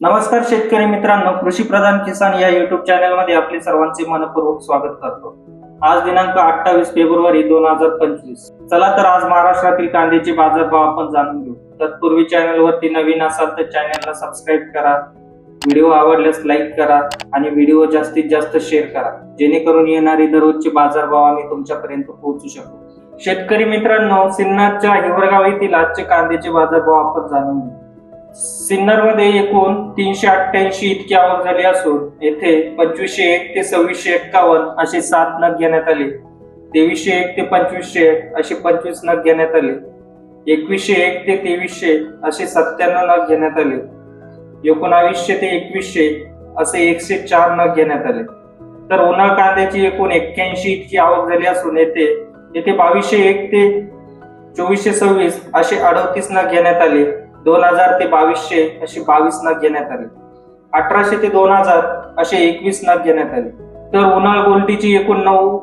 नमस्कार शेतकरी मित्रांनो कृषी प्रधान किसान या युट्यूब चॅनलमध्ये आपले सर्वांचे मनपूर्वक स्वागत करतो. आज दिनांक अठ्ठावीस फेब्रुवारी दोन हजार पंचवीस. चला तर आज महाराष्ट्रातील कांद्याचे बाजारभाव आपण जाणून घेऊ. तत्पूर्वी चॅनल वरती नवीन असाल तर चॅनलला सबस्क्राईब करा. व्हिडिओ आवडल्यास लाईक करा आणि व्हिडिओ जास्तीत जास्त शेअर करा. जेणेकरून येणारे दररोजचे बाजारभाव आम्ही तुमच्यापर्यंत पोहोचू शकू. शेतकरी मित्रांनो सिन्नरच्या हिवरगाव येथील आजचे कांद्याचे बाजारभाव आपण जाणून घेऊ. सिन्नरमध्ये एकूण तीनशे अठ्ठ्याऐंशी इतकी आवक झाली असून येथे पंचवीसशे एक ते सव्वीसशे एक्कावन्न असे सात नग घेण्यात आले. तेवीसशे एक ते पंचवीसशे एक असे पंचवीस नग घेण्यात आले. एकवीसशे एक ते तेवीसशे असे सत्त्याण्णव नग घेण्यात आले. एकोणावीसशे ते एकवीसशे असे एकशे चार नग घेण्यात आले. तर उन्हाळ कांद्याची एकूण एक्क्याऐंशी इतकी आवक झाली असून येथे येथे बावीसशे एक ते चोवीसशे सव्वीस असे अडतीस नग घेण्यात आले. दोन हजार ते बावीसशे असे बावीस नग घेण्यात आले. अठराशे ते दोन हजार असे एकवीस नग घेण्यात आले. तर उन्हाळ गोल्टीची एकूण नऊ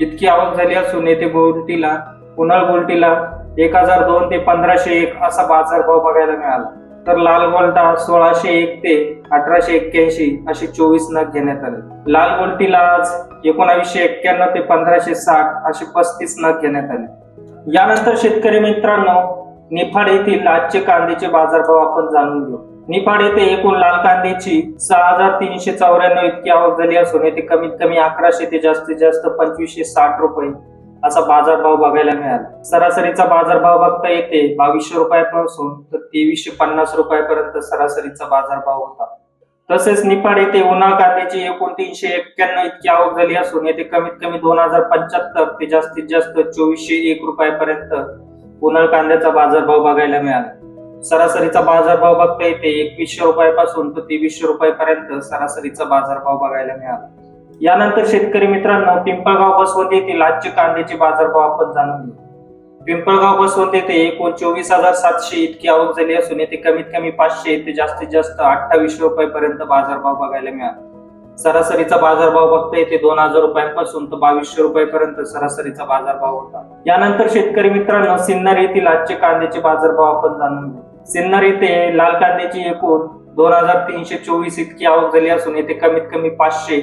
इतकी आवक झाली असून येथे गोल्टीला उन्हाळ गोल्टीला एक हजार दोन ते पंधराशे एक असा बाजारभाव बघायला मिळाला. तर लाल गोल्टा सोळाशे एक ते अठराशे एक्क्याऐंशी असे चोवीस नग घेण्यात आले. लाल गोल्टीला आज एकोणावीसशे एक्क्याण्णव ते पंधराशे साठ असे पस्तीस नग घेण्यात आले. यानंतर शेतकरी मित्रांनो निफाड येथील आजचे कांद्याचे बाजारभाव आपण जाणून घेऊ. निफाड येथे एकूण लाल कांद्याची सहा हजार तीनशे चौऱ्याण्णव इतकी आवक झाली असून येथे कमीत कमी अकराशे ते जास्तीत जास्त पंचवीसशे साठ रुपये असा बाजारभाव बघायला मिळाला. सरासरीचा बाजारभाव बघता येते बावीसशे रुपयापासून तर तेवीसशे पन्नास रुपयापर्यंत सरासरीचा बाजारभाव होता. तसेच निफाड येथे उन्हाळ कांद्याची एकूण तीनशे एक्क्याण्णव इतकी आवक झाली असून येथे कमीत कमी दोन हजार पंच्याहत्तर ते जास्तीत जास्त चोवीसशे एक रुपयापर्यंत उन्हाळ कांद्याचा बाजारभाव बघायला मिळाला. सरासरीचा बाजारभाव बघता येते एकवीसशे रुपयापासून तर तेवीसशे रुपयापर्यंत सरासरीचा बाजारभाव बघायला मिळाला. यानंतर शेतकरी मित्रांनो पिंपळगाव बसवंत येथील आजचे कांद्याचे बाजारभाव आपण जाणून घेऊ. पिंपळगाव बसवंत येथे एकूण चोवीस हजार सातशे इतकी आवक झाली असून येथे कमीत कमी पाचशे ते जास्तीत जास्त अठ्ठावीसशे रुपयापर्यंत बाजारभाव बघायला मिळाला. सरासरीचा बाजारभाव बघता येते दोन हजार रुपयांपासून तर बावीसशे रुपयापर्यंत सरासरीचा बाजारभाव होता. यानंतर शेतकरी मित्रांनो सिन्नर येथील आजचे कांद्याचे बाजारभाव आपण जाणून घेऊ. सिन्नर येथे लाल कांद्याची एकूण दोन हजार तीनशे चोवीस इतकी आवक झाली असून येथे कमीत कमी पाचशे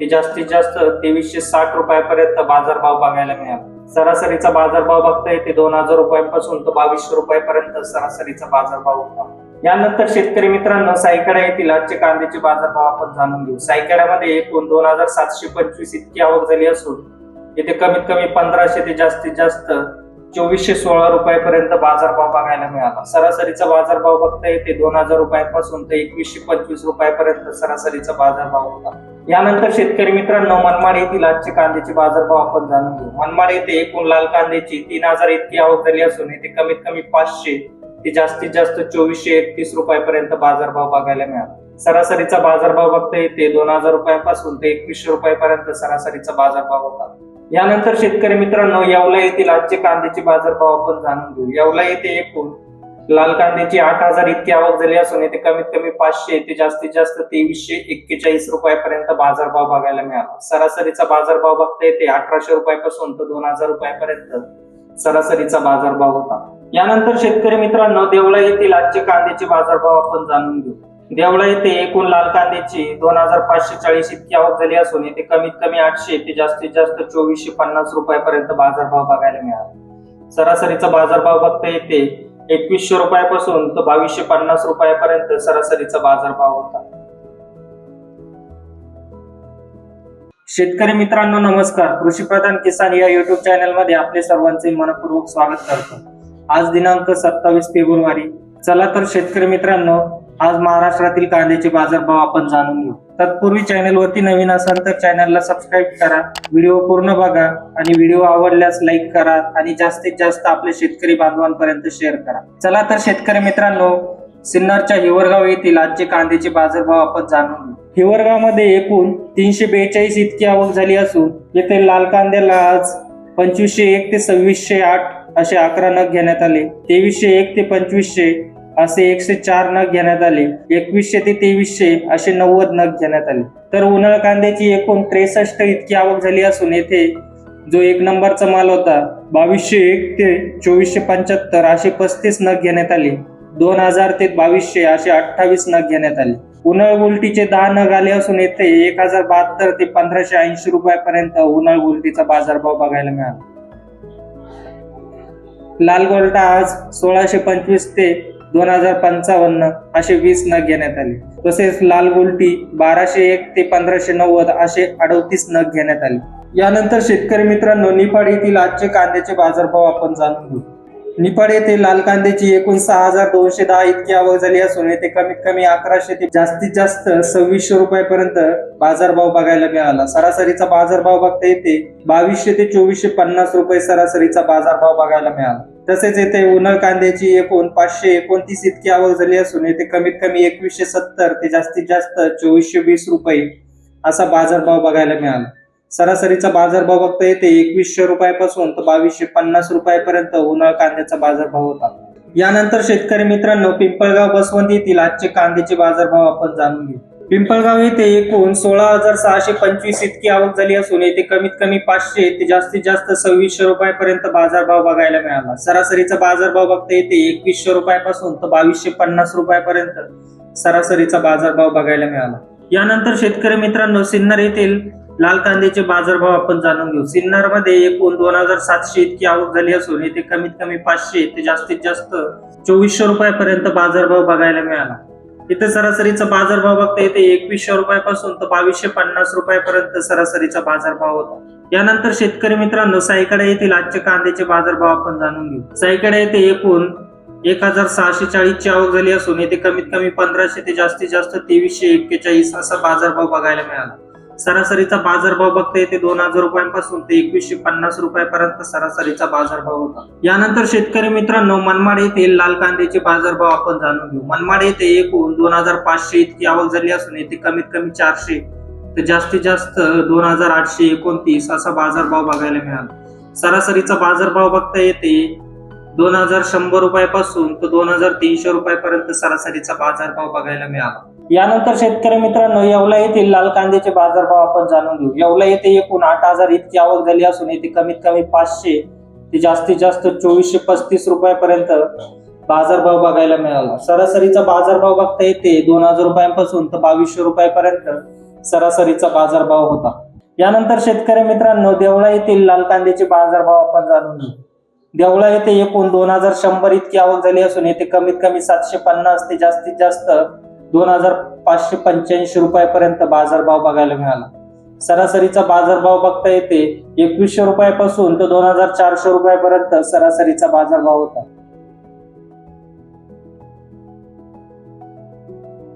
ते जास्तीत जास्त तेवीसशे साठ रुपयापर्यंत बाजारभाव बघायला मिळाला. सरासरीचा बाजारभाव बघता येते दोन हजार रुपयांपासून तर बावीसशे रुपयापर्यंत सरासरीचा बाजारभाव होता. यानंतर शेतकरी मित्रांनो सायकडा येथील आजचे कांद्याचे बाजारभाव आपण जाणून घेऊ. सायकड्यामध्ये एकूण दोन हजार सातशे पंचवीस इतकी आवक झाली असून येथे कमीत कमी पंधराशे ते जास्तीत जास्त चोवीसशे सोळा रुपयापर्यंत बाजारभाव बघायला मिळाला. सरासरीचा बाजारभाव बघता येते दोन हजार रुपयापासून ते एकवीसशे पंचवीस रुपयापर्यंत सरासरीचा बाजारभाव होता. यानंतर शेतकरी मित्रांनो मनमाड येथील आजचे कांद्याचे बाजारभाव आपण जाणून घेऊ. मनमाड येथे एकूण लाल कांद्याची तीन हजार इतकी आवक झाली असून येथे कमीत कमी पाचशे ते जास्तीत जास्त चोवीसशे एकतीस रुपयापर्यंत बाजारभाव बघायला मिळाला. सरासरीचा बाजारभाव बघता येते. दोन हजार रुपयापासून ते एकवीसशे रुपयापर्यंत सरासरीचा बाजारभाव होता. यानंतर शेतकरी मित्रांनो येवला येथील आजचे कांद्याचे बाजारभाव आपण जाणून घेऊ. येवला येथे एकूण लाल कांद्याची आठ हजार इतकी आवक झाली असून येथे कमीत कमी पाचशे ते जास्तीत जास्त तेवीसशे एक्केचाळीस रुपयापर्यंत बाजारभाव बघायला मिळाला. सरासरीचा बाजारभाव बघता येते. अठराशे रुपयापासून तर दोन हजार रुपयापर्यंत सरासरीचा बाजारभाव होता. यानंतर शेतकरी मित्रांनो देवळा येथील आजचे कांद्याचे बाजारभाव आपण जाणून घेऊ. देवळा येथे एकूण लाल कांद्याची दोन हजार पाचशे चाळीस इतकी आवक झाली असून येथे कमीत कमी आठशे ते जास्तीत जास्त चोवीसशे पन्नास रुपयापर्यंत बाजारभाव बघायला मिळाला. सरासरीचा बाजारभाव बघता येते एकवीसशे रुपयापासून तर बावीसशे पन्नास रुपयापर्यंत सरासरीचा बाजारभाव होता. शेतकरी मित्रांनो नमस्कार. कृषी प्रधान किसान या युट्यूब चॅनलमध्ये आपले सर्वांचे मनपूर्वक स्वागत करतो. आज दिनांक सत्तावीस फेब्रुवारी. चला तर शेतकरी मित्रांनो आज महाराष्ट्रातील कांद्याचे बाजारभाव आपण जाणून घेऊ. तत्पूर्वी चॅनल वरती नवीन असाल तर चॅनलला सबस्क्राईब करा व्हिडिओ पूर्ण बघा आणि व्हिडिओ आवडल्यास लाईक करा आणि जास्तीत जास्त आपल्या शेतकरी बांधवांपर्यंत शेअर करा. चला तर शेतकरी मित्रांनो सिन्नरच्या हिवरगाव येथील आजचे कांद्याचे बाजारभाव आपण जाणून घेऊ. हिवरगावमध्ये एकूण तीनशे बेचाळीस इतकी आवक झाली असून येथे लाल कांद्याला आज पंचवीसशे एक ते सव्वीसशे आठ असे अकरा नग घेण्यात आले. तेवीसशे एक ते पंचवीसशे असे एकशे चार नग घेण्यात आले. एकवीसशे ते तेवीसशे असे नव्वद नग घेण्यात आले. तर उन्हाळ कांद्याची एकूण त्रेसष्ट इतकी आवक झाली असून येथे जो एक नंबरचा माल होता बावीसशे एक ते चोवीसशे पंच्याहत्तर असे पस्तीस नग घेण्यात आले. दोन हजार ते बावीसशे असे अठ्ठावीस नग घेण्यात आले. उन्हाळ गुलटीचे दहा नग आले असून येथे एक हजार बहात्तर ते पंधराशे ऐंशी रुपयापर्यंत उन्हाळ गुलटीचा बाजारभाव बघायला मिळाला. लाल गोल्टा आज सोळाशे पंचवीस ते दोन हजार पंचावन्न असे वीस नग घेण्यात आले. तसेच लाल गोल्टी बाराशे एक ते पंधराशे नव्वद असे अडतीस नग घेण्यात आले. यानंतर शेतकरी मित्रांनो निफाड येथील आजचे कांद्याचे बाजारभाव आपण जाणून घेऊ. निफाड येथे लाल कांद्याची एकूण सहा हजार दोनशे दहा इतकी आवक झाली असून येथे कमीत कमी अकराशे ते जास्तीत जास्त सव्वीसशे रुपयापर्यंत बाजारभाव बघायला मिळाला. सरासरीचा बाजारभाव बघता येते बावीसशे ते चोवीसशे पन्नास रुपये सरासरीचा बाजारभाव बघायला मिळाला. तसेच येथे उन्हाळ कांद्याची एकूण पाचशे एकोणतीस इतकी आवक झाली असून येथे कमीत कमी एकवीसशे सत्तर ते जास्तीत जास्त चोवीसशे वीस रुपये असा बाजारभाव बघायला मिळाला. सरासरीचा बाजारभाव बघता येते. एकवीसशे रुपयापासून तर बावीसशे पन्नास रुपयापर्यंत उन्हाळ कांद्याचा बाजारभाव होता. यानंतर शेतकरी मित्रांनो पिंपळगाव बसवंत येथील आजचे कांद्याचे बाजारभाव आपण जाणून घेऊ. पिंपळगाव येथे एकूण सोळा हजार सहाशे पंचवीस इतकी आवक झाली असून येथे कमीत कमी पाचशे ते जास्तीत जास्त सव्वीसशे रुपयापर्यंत बाजारभाव बघायला मिळाला. सरासरीचा बाजारभाव बघता येते. एकवीसशे रुपयापासून तर बावीसशे पन्नास रुपयापर्यंत सरासरीचा बाजारभाव बघायला मिळाला. यानंतर शेतकरी मित्रांनो सिन्नर येथील लाल कांद्याचे बाजारभाव आपण जाणून घेऊ. सिन्नरमध्ये एकूण दोन हजार सातशे इतकी आवक झाली असून येथे कमीत कमी पाचशे ते जास्तीत जास्त चोवीसशे रुपयापर्यंत बाजारभाव बघायला मिळाला. इथे सरासरीचा बाजारभाव बघता येते एकवीसशे रुपयापासून तर बावीसशे पन्नास रुपयापर्यंत सरासरीचा बाजारभाव होता. यानंतर शेतकरी मित्रांनो सायकडा येथील आजचे कांद्याचे बाजारभाव आपण जाणून घेऊ. सायकडा येथे एकूण एक हजार सहाशे चाळीस ची आवक झाली असून येथे कमीत कमी पंधराशे ते जास्तीत जास्त तेवीसशे एक्केचाळीस असा बाजारभाव बघायला मिळाला. सरासरीचा बाजारभाव बघता येते दोन हजार रुपयांपासून ते एकवीसशे पन्नास रुपयापर्यंत सरासरीचा बाजारभाव होता. यानंतर शेतकरी मित्रांनो मनमाड येथील लाल कांद्याचे बाजारभाव आपण जाणून घेऊ. मनमाड येथे एकूण दोन हजार पाचशे इतकी आवक झाली असून येथे कमीत कमी चारशे तर जास्तीत जास्त दोन हजार आठशे एकोणतीस असा बाजारभाव बघायला मिळाला. सरासरीचा बाजारभाव बघता येते दोन हजार शंभर रुपयापासून तर दोन हजार तीनशे रुपयापर्यंत सरासरीचा बाजारभाव बघायला मिळाला. यानंतर शेतकरी मित्रांनो येवला येथील लाल कांद्याचे बाजारभाव आपण जाणून घेऊ. येवला येथे एकूण आठ हजार इतकी आवक झाली असून येथे कमीत कमी पाचशे ते जास्तीत जास्त चोवीसशे पस्तीस रुपयापर्यंत बाजारभाव बघायला मिळाला. सरासरीचा बाजारभाव बघता येते दोन हजार रुपयांपासून तर बावीसशे रुपयापर्यंत सरासरीचा बाजारभाव होता. यानंतर शेतकरी मित्रांनो देवळा येथील लाल कांद्याचे बाजारभाव आपण जाणून घेऊ. देवळा येथे एकूण दोन हजार शंभर इतकी आवक झाली असून येथे कमीत कमी सातशे पन्नास ते जास्तीत जास्त दोन हजार पाचशे पंच्याऐंशी रुपयापर्यंत बाजारभाव बघायला मिळाला. सरासरीचा बाजारभाव बघता येते एकवीसशे रुपयापासून तर दोन हजार चारशे रुपयापर्यंत सरासरीचा बाजारभाव होता.